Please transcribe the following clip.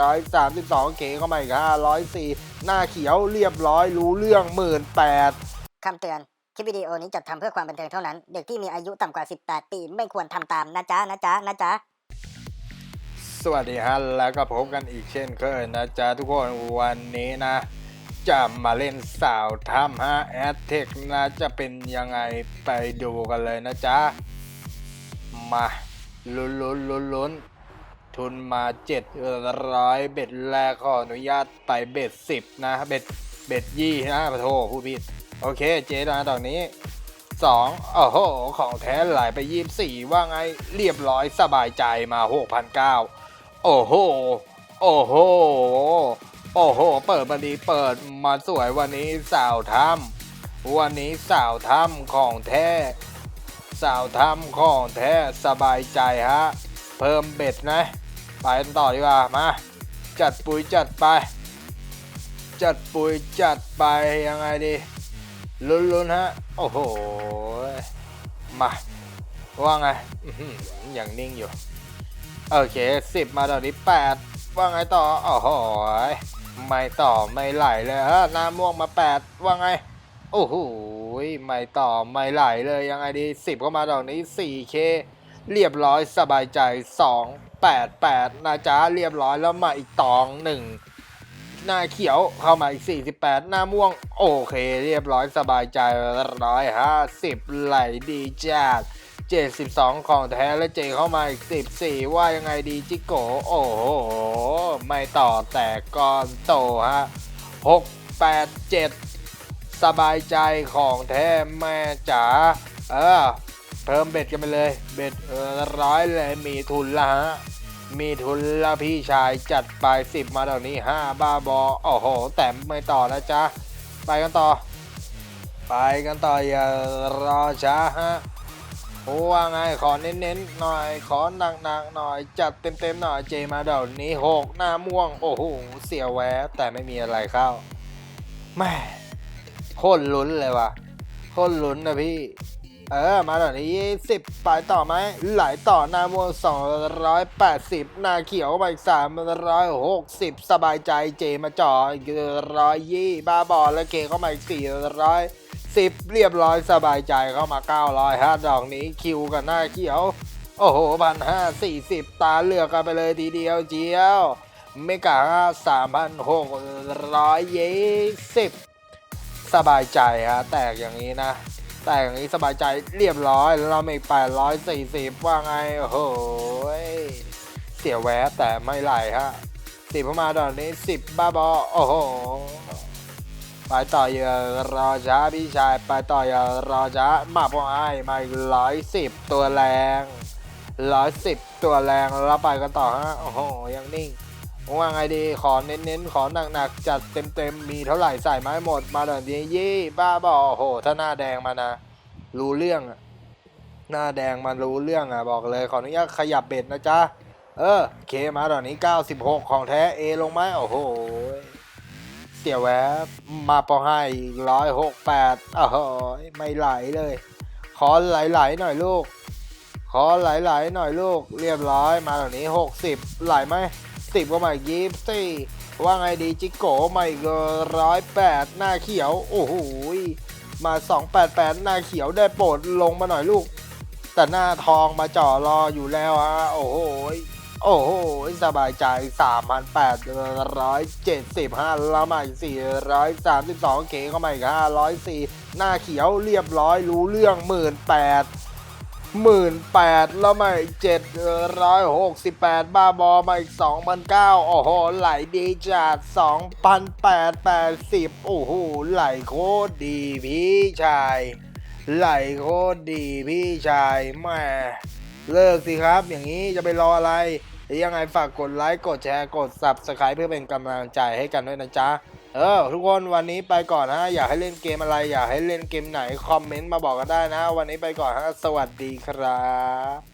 ร้อยสามสิบสองเก๋เข้ามาอีกห้าร้อยสี่หน้าเขียวเรียบร้อยรู้เรื่องหมื่นแปดคำเตือน คลิปวิดีโอนี้จัดทำเพื่อความบันเทิงเท่านั้น เด็กที่มีอายุต่ำกว่า 18 ปีไม่ควรทำตามนะจ๊ะนะจ๊ะนะจ๊ะ สวัสดีฮะแล้วก็พบกันอีกเช่นเคยนะจ๊ะทุกคนวันนี้นะ จะมาเล่นสาวถ้ำฮะแอดเทคนะจะเป็นยังไงไปดูกันเลยนะจ๊ะ มาลุ้นลุ้นลุ้นลุ้น ทุนมาเจ็ดร้อยเบ็ดแรกขออนุญาตไปเบ็ดสิบนะ เบ็ดเบ็ดยี่นะปะโทพูดผิด โอเคเจ๊นตอนนี้สองโอ้โห ของแท้ไหลไปยี่สี่ว่าไงเรียบร้อยสบายใจมาหกพันเก้าโอ้โห โอ้โห โอ้โห เปิดมาดีเปิดมาสวยวันนี้สาวถ้ำวันนี้สาวถ้ำของแท้สาวทำของแท้สบายใจฮะ เพิ่มเบ็ดนะ ไปกันต่อดีกว่ามา จัดปุ๋ยจัดไป จัดปุ๋ยจัดไปยังไงดีลุ้นๆฮะ โอ้โห มา ว่าไงอย่างนิ่งอยู่ โอเคสิบมาตอนนี้แปดว่าไงต่อ โอ้โห ไม่ต่อไม่ไหลเลยฮะน้าม่วงมาแปดว่าไง โอ้โห ไม่ต่อไม่ไหลเลยยังไงดีสิบเข้ามาดอกนี้ 4K เค เรียบร้อยสบายใจ 288 นะจ๊ะ เรียบร้อยแล้วมาอีกตองหนึ่งหน้าเขียวเข้ามาอีก 48 หน้าม่วง โอเค เรียบร้อยสบายใจร้อยห้าสิบไหลดีจัด72 ของแท้และเจเข้ามาอีก 14 ว่ายังไงดีจิโก โอ้โห ไม่ต่อแต่ก้อนโตฮะ 6 8 7 สบายใจของแท้แม่จ๋าเออ เพิ่มเบ็ดกันไปเลย เบ็ดร้อยเลยมีทุนละฮะมีทุนละพี่ชายจัดไปสิบมาเดี๋ยวนี้ห้าบ้าบอโอ้โห แต่ไม่ต่อนะจ๊ะ ไปกันต่อ ไปกันต่ออย่ารอช้าฮะว่าไงขอเน้นๆหน่อยขอหนักๆหน่อย จัดเต็มๆหน่อยเจมาเดี๋ยวนี้หกหน้าม่วง โอ้โหเสียแวะแต่ไม่มีอะไรเข้าแม่โคตรลุ้นเลยว่ะโคตรลุ้นนะพี่ เออ มาตอนนี้สิบไปต่อไหม ไหลต่อหน้าม่วงสองร้อยแปดสิบหน้าเขียวมาอีกสามร้อยหกสิบสบายใจเจมาจ่ออีกร้อยยี่บ้าบอลแล้วเกเข้ามาอีกสี่ร้อยสิบเรียบร้อยสบายใจเข้ามาเก้าร้อยห้าดอกนี้คิวกับหน้าเขียว โอ้โหพันห้าสี่สิบตาเลือกกันไปเลยทีเดียวเจียวเมกาสามพันหกร้อยยี่สิบสบายใจฮะแตกอย่างนี้นะ แตกอย่างนี้สบายใจเรียบร้อยแล้วเรามีแปดร้อยสี่สิบว่าไง โอ้โหยเสียแวะแต่ไม่ไหลฮะสิบเข้ามาตอนนี้สิบบ้าบอโอ้โหไปต่ออย่ารอช้าพี่ชายไปต่ออย่ารอช้ามาพอไอ้มาอีกร้อยสิบตัวแรงร้อยสิบตัวแรงแล้วไปกันต่อฮะโอ้โหยังนิ่ง ว่าไงดีขอเน้นๆ ขอหนักๆ จัดเต็มๆ มีเท่าไหร่ใส่ไมาให้หมด มาเดี๋ยวนี้ยี่บ้าบอโอ้โห ถ้าหน้าแดงมานะ รู้เรื่องอะหน้าแดงมารู้เรื่องอะ บอกเลยขออนุญาตขยับเบ็ดนะจ๊ะ เออ เคมาตอนนี้ 96 ของแท้เอลงไหมโอ้โห เสียแวบมาปอให้ร้อยหกแปดโอ้โหไม่ไหลเลย ขอไหลๆหน่อยลูก ขอไหลๆหน่อยลูก เรียบร้อยมาตอนนี้ 60 ไหลไหม สิบก็มาอีกยี่สี่ว่าไงดีจิโกมาอีกร้อยแปดหน้าเขียว โอ้โหยมาสองแปดแปดหน้าเขียวได้โปรดลงมาหน่อยลูก แต่หน้าทองมาจ่อรออยู่แล้วฮะโอ้โหยโอ้โหยสบายใจสามพันแปดร้อยเจ็ดสิบห้าแล้วมาอีกสี่ร้อยสามสิบสองเก๋เข้ามาอีกห้าร้อยสี่หน้าเขียวเรียบร้อยรู้เรื่องหมื่นแปด หมื่นแปดแล้วมาอีกเจ็ดร้อยหกสิบแปดบ้าบอมาอีกสองพันเก้าโอ้โห ไหลดีจัดสองพันแปดแปดสิบโอ้โห ไหลโคตรดีพี่ชาย ไหลโคตรดีพี่ชายแม่เลิกสิครับ อย่างนี้จะไปรออะไร ยังไงฝากกดไลค์ กดแชร์ กด subscribe เพื่อเป็นกำลังใจให้กันด้วยนะจ๊ะ เออทุกคนวันนี้ไปก่อนนะ อยากให้เล่นเกมอะไร อยากให้เล่นเกมไหน คอมเมนต์มาบอกกันได้นะ วันนี้ไปก่อนฮะสวัสดีครับ